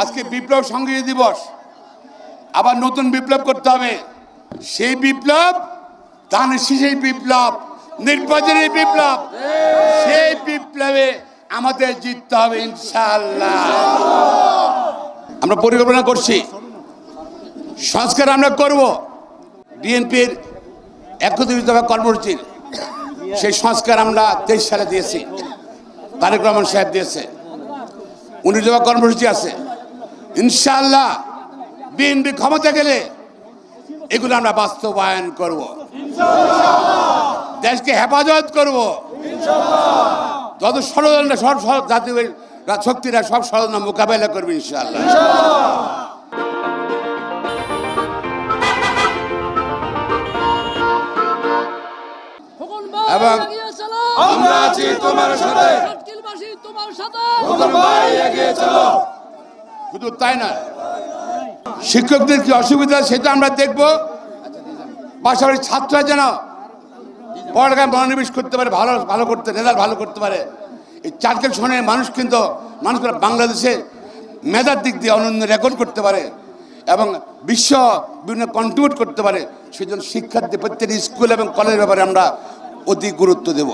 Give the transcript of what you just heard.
আজকে বিপ্লব সংগ্রহী দিবস। আবার নতুন বিপ্লব করতে হবে। সেই বিপ্লব ধান শীষের বিপ্লব, নির্বাচনের বিপ্লব, সেই বিপ্লবে আমাদের জিততে হবে ইনশাল্লাহ আমরা পরিকল্পনা করছি। সংস্কার আমরা করব। বিএনপির একত্রিত কর্মসূচির সেই সংস্কার আমরা তেইশ সালে দিয়েছি। তারেক রহমান সাহেব দিয়েছে। উনিশ দফা কর্মসূচি আছে। ইনশাআল্লাহ বিএনপি ক্ষমতা গেলে এগুলো আমরা বাস্তবায়ন করব। দেশকে হেফাজত করব। যত ষড়যন্ত্র সব সব জাতীয় শক্তিরা সব ষড়যন্ত্র মোকাবেলা করবে ইনশাল্লাহ এবং আমরা আছি তোমার সাথে। তোমার সাথে। ভাই এগিয়ে চলো। শুধু তাই না শিক্ষকদের কি অসুবিধা সেটা আমরা দেখব। পাশাপাশি ছাত্ররা যেন পড়ালেখায় মনোনিবেশ করতে পারে, ভালো ভালো করতে, রেজাল্ট ভালো করতে পারে। এই চারকেল শোনে মানুষ কিন্তু, মানুষ করে বাংলাদেশে মেধার দিক দিয়ে অনন্য রেকর্ড করতে পারে এবং বিশ্ব বিভিন্ন কন্ট্রিবিউট করতে পারে। সেই জন্য শিক্ষার্থী প্রত্যেক স্কুল এবং কলেজের ব্যাপারে আমরা অতি গুরুত্ব দেব।